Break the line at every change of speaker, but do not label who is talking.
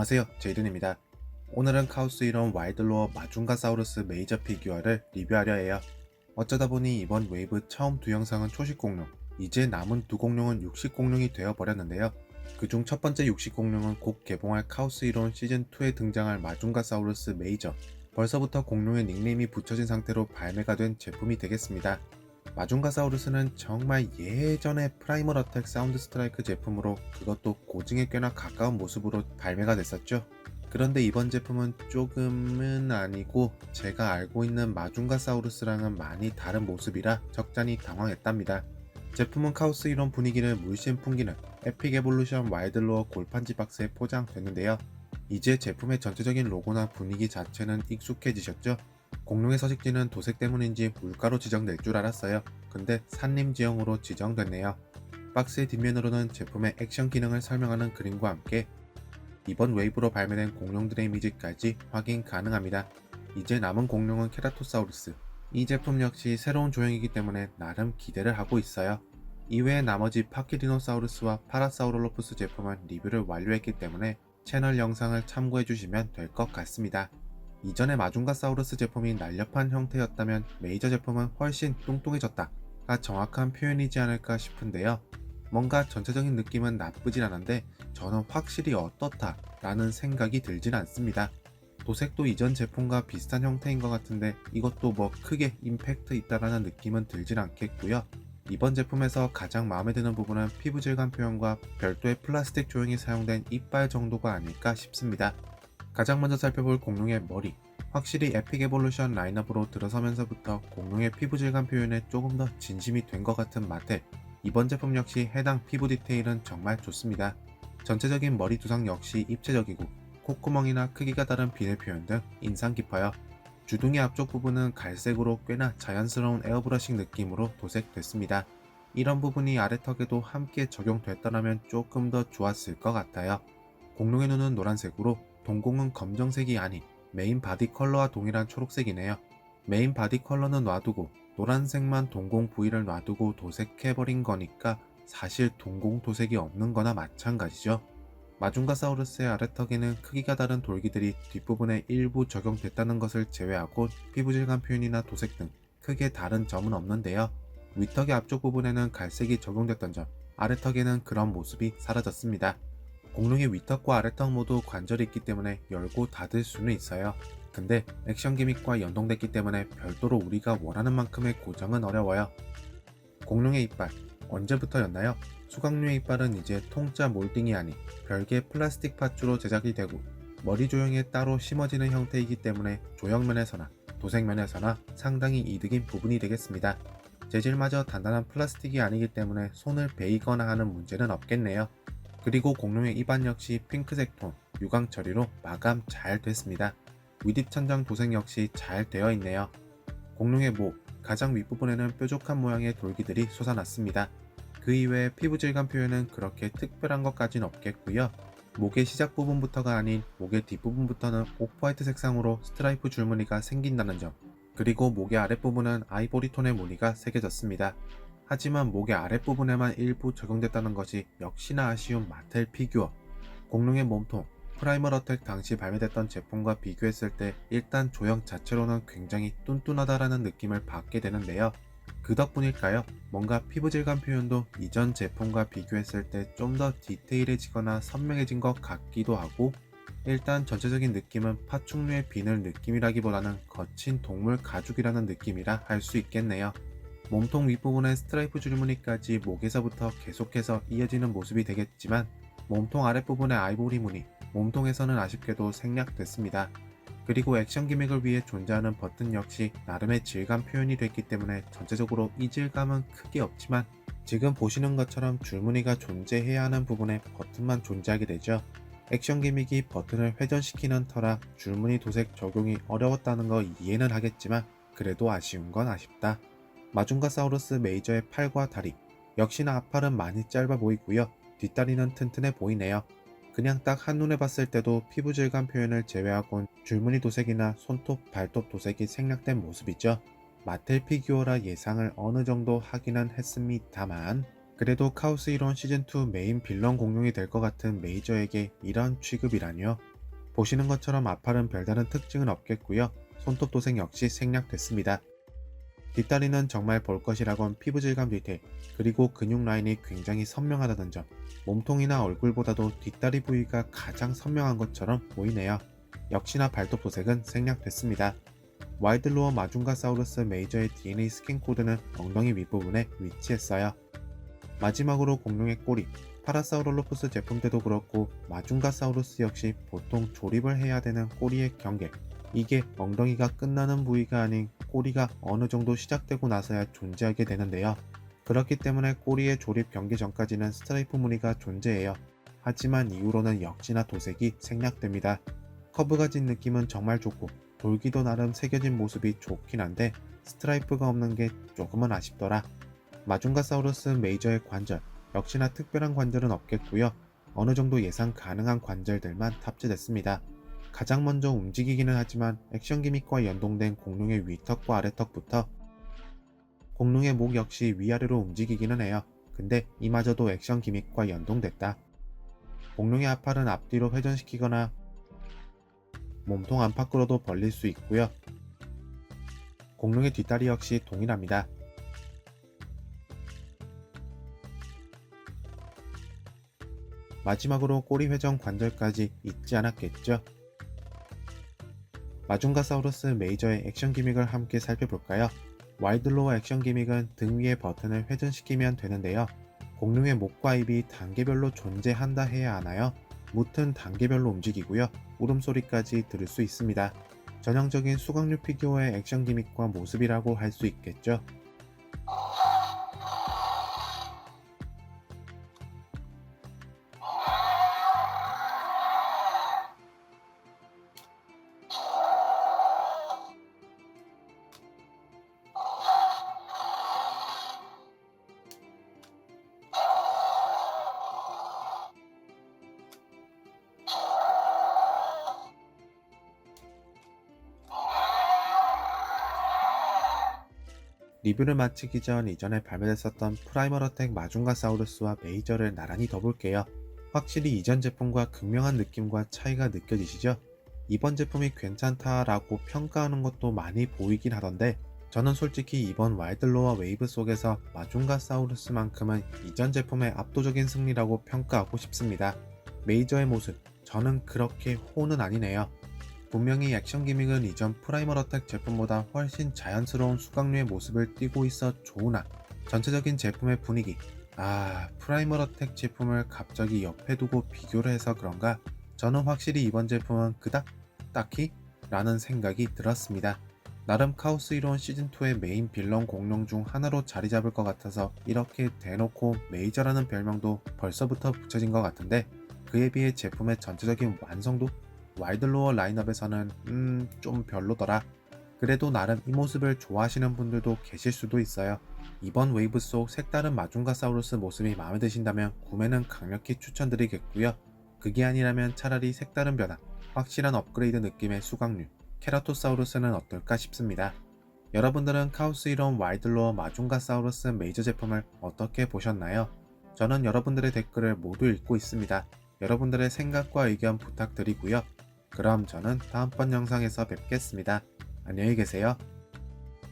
안녕하세요. 제이든입니다. 오늘은 카우스 이론 와이드로어 마중가사우루스 메이저 피규어를 리뷰하려 해요. 어쩌다 보니 이번 웨이브 처음 두 영상은 초식 공룡 이제 남은 두 공룡은 육식 공룡이 되어 버렸는데요. 그중 첫 번째 육식 공룡은 곧 개봉할 카우스 이론 시즌2에 등장할 마중가사우루스 메이저. 벌써부터 공룡의 닉네임이 붙여진 상태로 발매가 된 제품이 되겠습니다 마중가사우루스는 정말 예전에 프라이멀 어택 사운드 스트라이크 제품으로 그것도 고증에 꽤나 가까운 모습으로 발매가 됐었죠. 그런데 이번 제품은 조금은 아니고 제가 알고 있는 마중가사우루스랑은 많이 다른 모습이라 적잖이 당황했답니다. 제품은 카오스 이론 분위기를 물씬 풍기는 에픽 에볼루션 와일드로어 골판지 박스에 포장됐는데요. 이제 제품의 전체적인 로고나 분위기 자체는 익숙해지셨죠? 공룡의 서식지는 도색 때문인지 물가로 지정될 줄 알았어요. 근데 산림 지형으로 지정됐네요. 박스의 뒷면으로는 제품의 액션 기능을 설명하는 그림과 함께 이번 웨이브로 발매된 공룡들의 이미지까지 확인 가능합니다. 이제 남은 공룡은 케라토사우루스. 이 제품 역시 새로운 조형이기 때문에 나름 기대를 하고 있어요. 이외에 나머지 파키디노사우루스와 파라사우롤로푸스 제품은 리뷰를 완료했기 때문에 채널 영상을 참고해 주시면 될 것 같습니다. 이전에 마중가사우루스 제품이 날렵한 형태였다면 메이저 제품은 훨씬 뚱뚱해졌다가 정확한 표현이지 않을까 싶은데요. 뭔가 전체적인 느낌은 나쁘진 않은데 저는 확실히 어떻다 라는 생각이 들진 않습니다. 도색도 이전 제품과 비슷한 형태인 것 같은데 이것도 뭐 크게 임팩트 있다라는 느낌은 들진 않겠고요. 이번 제품에서 가장 마음에 드는 부분은 피부 질감 표현과 별도의 플라스틱 조형이 사용된 이빨 정도가 아닐까 싶습니다. 가장 먼저 살펴볼 공룡의 머리. 확실히 에픽 에볼루션 라인업으로 들어서면서부터 공룡의 피부 질감 표현에 조금 더 진심이 된 것 같은 마텔. 이번 제품 역시 해당 피부 디테일은 정말 좋습니다. 전체적인 머리 두상 역시 입체적이고 콧구멍이나 크기가 다른 비늘 표현 등 인상 깊어요. 주둥이 앞쪽 부분은 갈색으로 꽤나 자연스러운 에어브러싱 느낌으로 도색됐습니다. 이런 부분이 아래턱에도 함께 적용됐더라면 조금 더 좋았을 것 같아요. 공룡의 눈은 노란색으로 동공은 검정색이 아닌 메인 바디 컬러와 동일한 초록색이네요. 메인 바디 컬러는 놔두고 노란색만 동공 부위를 놔두고 도색해버린 거니까 사실 동공 도색이 없는 거나 마찬가지죠. 마중가사우루스의 아래턱에는 크기가 다른 돌기들이 뒷부분에 일부 적용됐다는 것을 제외하고 피부 질감 표현이나 도색 등 크게 다른 점은 없는데요. 위턱의 앞쪽 부분에는 갈색이 적용됐던 점, 아래턱에는 그런 모습이 사라졌습니다. 공룡의 위턱과 아래턱 모두 관절이 있기 때문에 열고 닫을 수는 있어요. 근데 액션 기믹과 연동됐기 때문에 별도로 우리가 원하는 만큼의 고정은 어려워요. 공룡의 이빨 언제부터였나요? 수강류의 이빨은 이제 통짜 몰딩이 아닌 별개 플라스틱 팥주로 제작이 되고 머리 조형에 따로 심어지는 형태이기 때문에 조형면에서나 도색면에서나 상당히 이득인 부분이 되겠습니다. 재질마저 단단한 플라스틱이 아니기 때문에 손을 베이거나 하는 문제는 없겠네요. 그리고 공룡의 입안 역시 핑크색 톤, 유광 처리로 마감 잘 됐습니다. 위립 천장 도색 역시 잘 되어 있네요. 공룡의 목, 가장 윗부분에는 뾰족한 모양의 돌기들이 솟아났습니다. 그 이외에 피부 질감 표현은 그렇게 특별한 것까진 없겠고요. 목의 시작 부분부터가 아닌 목의 뒷부분부터는 오프화이트 색상으로 스트라이프 줄무늬가 생긴다는 점, 그리고 목의 아랫부분은 아이보리 톤의 무늬가 새겨졌습니다. 하지만 목의 아랫부분에만 일부 적용됐다는 것이 역시나 아쉬운 마텔 피규어. 공룡의 몸통, 프라이멀 어택 당시 발매됐던 제품과 비교했을 때 일단 조형 자체로는 굉장히 뚠뚠하다라는 느낌을 받게 되는데요. 그 덕분일까요? 뭔가 피부 질감 표현도 이전 제품과 비교했을 때 좀 더 디테일해지거나 선명해진 것 같기도 하고 일단 전체적인 느낌은 파충류의 비늘 느낌이라기보다는 거친 동물 가죽이라는 느낌이라 할 수 있겠네요. 몸통 윗부분의 스트라이프 줄무늬까지 목에서부터 계속해서 이어지는 모습이 되겠지만 몸통 아랫부분의 아이보리 무늬, 몸통에서는 아쉽게도 생략됐습니다. 그리고 액션 기믹을 위해 존재하는 버튼 역시 나름의 질감 표현이 됐기 때문에 전체적으로 이 질감은 크게 없지만 지금 보시는 것처럼 줄무늬가 존재해야 하는 부분에 버튼만 존재하게 되죠. 액션 기믹이 버튼을 회전시키는 터라 줄무늬 도색 적용이 어려웠다는 거 이해는 하겠지만 그래도 아쉬운 건 아쉽다. 마중가사우루스 메이저의 팔과 다리 역시나 앞팔은 많이 짧아 보이고요. 뒷다리는 튼튼해 보이네요. 그냥 딱 한눈에 봤을 때도 피부 질감 표현을 제외하곤 줄무늬 도색이나 손톱, 발톱 도색이 생략된 모습이죠. 마텔 피규어라 예상을 어느 정도 하기는 했습니다만 그래도 카우스 이론 시즌2 메인 빌런 공룡이 될 것 같은 메이저에게 이런 취급이라뇨. 보시는 것처럼 앞팔은 별다른 특징은 없겠고요. 손톱 도색 역시 생략됐습니다. 뒷다리는 정말 볼 것이라곤 피부 질감 디테일, 그리고 근육 라인이 굉장히 선명하다는 점, 몸통이나 얼굴보다도 뒷다리 부위가 가장 선명한 것처럼 보이네요. 역시나 발톱 도색은 생략됐습니다. 와이드로어 마중가사우루스 메이저의 DNA 스킨 코드는 엉덩이 윗부분에 위치했어요. 마지막으로 공룡의 꼬리, 파라사우롤로푸스 제품 때도 그렇고 마중가사우루스 역시 보통 조립을 해야 되는 꼬리의 경계, 이게 엉덩이가 끝나는 부위가 아닌 꼬리가 어느 정도 시작되고 나서야 존재하게 되는데요. 그렇기 때문에 꼬리의 조립 경계 전까지는 스트라이프 무늬가 존재해요. 하지만 이후로는 역시나 도색이 생략됩니다. 커브 가 진 느낌은 정말 좋고 돌기도 나름 새겨진 모습이 좋긴 한데 스트라이프가 없는 게 조금은 아쉽더라. 마중가사우루스 메이저의 관절, 역시나 특별한 관절은 없겠고요. 어느 정도 예상 가능한 관절들만 탑재됐습니다. 가장 먼저 움직이기는 하지만 액션 기믹과 연동된 공룡의 위턱과 아래턱부터 공룡의 목 역시 위아래로 움직이기는 해요. 근데 이마저도 액션 기믹과 연동됐다. 공룡의 앞팔은 앞뒤로 회전시키거나 몸통 안팎으로도 벌릴 수 있고요. 공룡의 뒷다리 역시 동일합니다. 마지막으로 꼬리 회전 관절까지 잊지 않았겠죠? 마중가사우루스 메이저의 액션 기믹을 함께 살펴볼까요? 와이드로어 액션 기믹은 등 위의 버튼을 회전시키면 되는데요. 공룡의 목과 입이 단계별로 존재한다 해야 하나요? 무튼 단계별로 움직이고요. 울음소리까지 들을 수 있습니다. 전형적인 수강류 피규어의 액션 기믹과 모습이라고 할 수 있겠죠. 리뷰를 마치기 전 이전에 발매됐었던 프라이머러텍 마중가사우루스와 메이저를 나란히 둬볼게요. 확실히 이전 제품과 극명한 느낌과 차이가 느껴지시죠? 이번 제품이 괜찮다라고 평가하는 것도 많이 보이긴 하던데 저는 솔직히 이번 와이드로어 웨이브 속에서 마중가사우루스만큼은 이전 제품의 압도적인 승리라고 평가하고 싶습니다. 메이저의 모습, 저는 그렇게 호는 아니네요. 분명히 액션 기믹은 이전 프라이머 어택 제품보다 훨씬 자연스러운 수강류의 모습을 띠고 있어 좋으나 전체적인 제품의 분위기. 아 프라이머 어택 제품을 갑자기 옆에 두고 비교를 해서 그런가? 저는 확실히 이번 제품은 그닥 딱히 라는 생각이 들었습니다. 나름 카오스 이론 시즌2의 메인 빌런 공룡 중 하나로 자리 잡을 것 같아서 이렇게 대놓고 메이저라는 별명도 벌써부터 붙여진 것 같은데 그에 비해 제품의 전체적인 완성도 와이드로어 라인업에서는 음 좀 별로더라. 그래도 나름 이 모습을 좋아하시는 분들도 계실 수도 있어요. 이번 웨이브 속 색다른 마중가사우루스 모습이 마음에 드신다면 구매는 강력히 추천드리겠고요. 그게 아니라면 차라리 색다른 변화, 확실한 업그레이드 느낌의 수강류, 케라토사우루스는 어떨까 싶습니다. 여러분들은 카우스 이론 와이드로어 마중가사우루스 메이저 제품을 어떻게 보셨나요? 저는 여러분들의 댓글을 모두 읽고 있습니다. 여러분들의 생각과 의견 부탁드리고요. 그럼 저는 다음번 영상에서 뵙겠습니다. 안녕히 계세요.